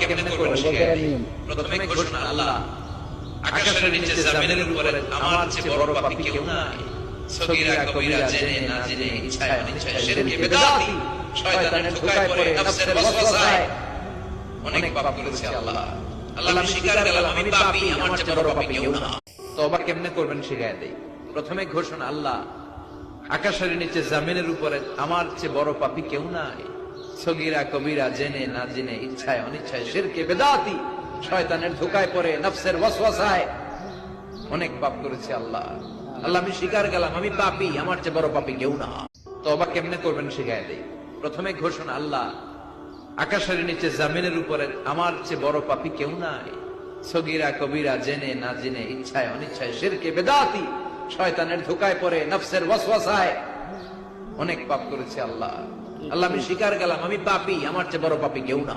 কেমনে করবেন শিখাই। প্রথমে ঘোষণা আল্লাহ আকাশের নিচে জমিনের উপরে আমার চেয়ে বড় পাপী কেউ নাই। সগীরা কবিরা জেনে না জেনে ইচ্ছায় অনিচ্ছায় শিরকে বেদাতি শয়তানের ধোঁকায় পড়ে নফসের ওয়াসওয়াসায় অনেক পাপ করেছি আল্লাহ। আল্লাহ। আমি স্বীকার করলাম আমি পাপী আমার চেয়ে বড় পাপী কেউ না। তবা কেমনে করবেন শিখাই দেই। প্রথমে ঘোষণা আল্লাহ আকাশের নিচে জামিনের উপরে আমার চেয়ে বড় পাপী কেউ নাই সগীরা কবিরা জেনে না জেনে ইচ্ছায় অনিচ্ছায় শিরকে বেদাতি। শয়তানের ধোকায় পড়ে, নফসের ওয়াসওয়াসায়। অনেক পাপ করেছি আল্লাহ। আল্লাহ, আমি স্বীকার গেলাম, আমি পাপী, আমার চেয়ে বড় পাপী কেউ না। তবা কেমনে করবেন শিখাই দেই। প্রথমে ঘোষণা, আল্লাহ, আকাশের নিচে জামিনের উপরে আমার চেয়ে বড় পাপী কেউ নাই। সগীরা কবিরা জেনে না জেনে ইচ্ছায় অনিচ্ছায় শিরকে বেদাতি। শয়তানের ধোকায় পড়ে, নফসের ওয়াসওয়াসায়। অনেক পাপ করেছে আল্লাহ। আল্লাহ আমি স্বীকার গেলাম আমি পাপি আমার চেয়ে বড় পাপি কেউ না।